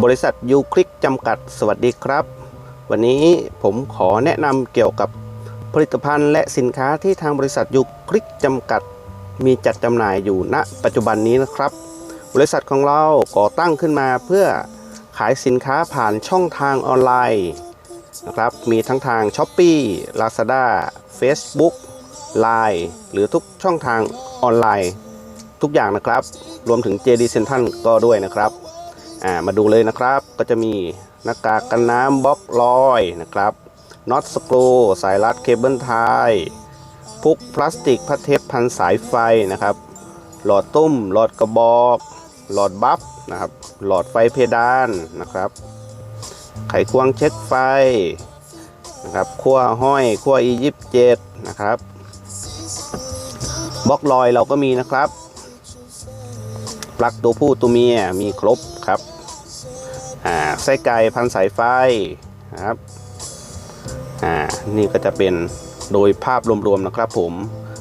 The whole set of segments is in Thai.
บริษัทยูคลิกจำกัดสวัสดีครับ วันนี้ผมขอแนะนำเกี่ยวกับผลิตภัณฑ์และสินค้าที่ทางบริษัทยูคลิกจำกัด มีจัดจำหน่ายอยู่ณ ปัจจุบันนี้นะครับ บริษัทของเราก่อตั้งขึ้นมาเพื่อขายสินค้าผ่านช่องทางออนไลน์นะครับมีทั้งทาง s h อ p e e Lazada Facebook Line หรือทุกช่องทางออนไลน์ ทุกอย่างนะครับ รวมถึง JD Central ก็ด้วยนะครับ อ่ามาดูเลยนะครับก็จะมีหน้ากากกันน้ำบล็อกลอยนะครับน็อตสกรูสายรัดเคเบิลไทยพุกพลาสติกพัดเทปพันสายไฟนะครับ หลอดตุ้ม หลอดกระบอก หลอดบัฟนะครับ หลอดไฟเพดานนะครับ ไขควงเช็คไฟนะครับขั้วห้อยขั้ว e 2 7นะครับบล็อกลอยเราก็มีนะครับ ปลั๊กตัวผู้ตัวเมียมีครบครับอ่าไส้ไก่พันสายไฟครับอ่านี่ก็จะเป็นโดยภาพรวมๆนะครับผม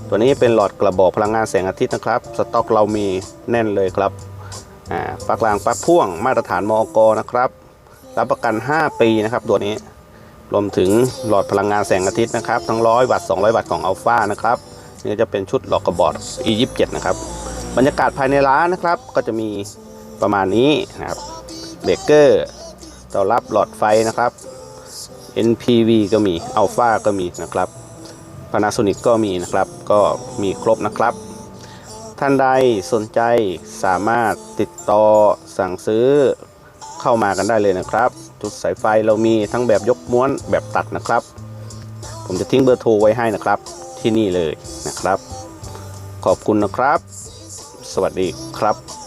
ตัวนี้เป็นหลอดกระบอกพลังงานแสงอาทิตย์นะครับ สต็อกเรามีแน่นเลยครับอ่าปลั๊กรางปลั๊กพ่วงมาตรฐานมอกนะครับ รับประกัน 5 ปีนะครับตัวนี้รวมถึงหลอดพลังงานแสงอาทิตย์นะครับ ทั้ง 100 วัตต์ 200 วัตต์ของอัลฟานะครับ นี่จะเป็นชุดหลอดกระบอก E27 นะครับ บรรยากาศภายในร้านนะครับ ก็จะมีประมาณนี้นะครับเบรกเกอร์ต่อรับหลอดไฟนะครับ NPV ก็มี Alpha ก็มีนะครับ Panasonic ก็มีนะครับ ก็มีครบนะครับ ท่านใดสนใจสามารถติดต่อสั่งซื้อเข้ามากันได้เลยนะครับ ชุดสายไฟเรามีทั้งแบบยกม้วนแบบตัดนะครับ ผมจะทิ้งเบอร์โทรไว้ให้นะครับที่นี่เลยนะครับ ขอบคุณนะครับ สวัสดีครับ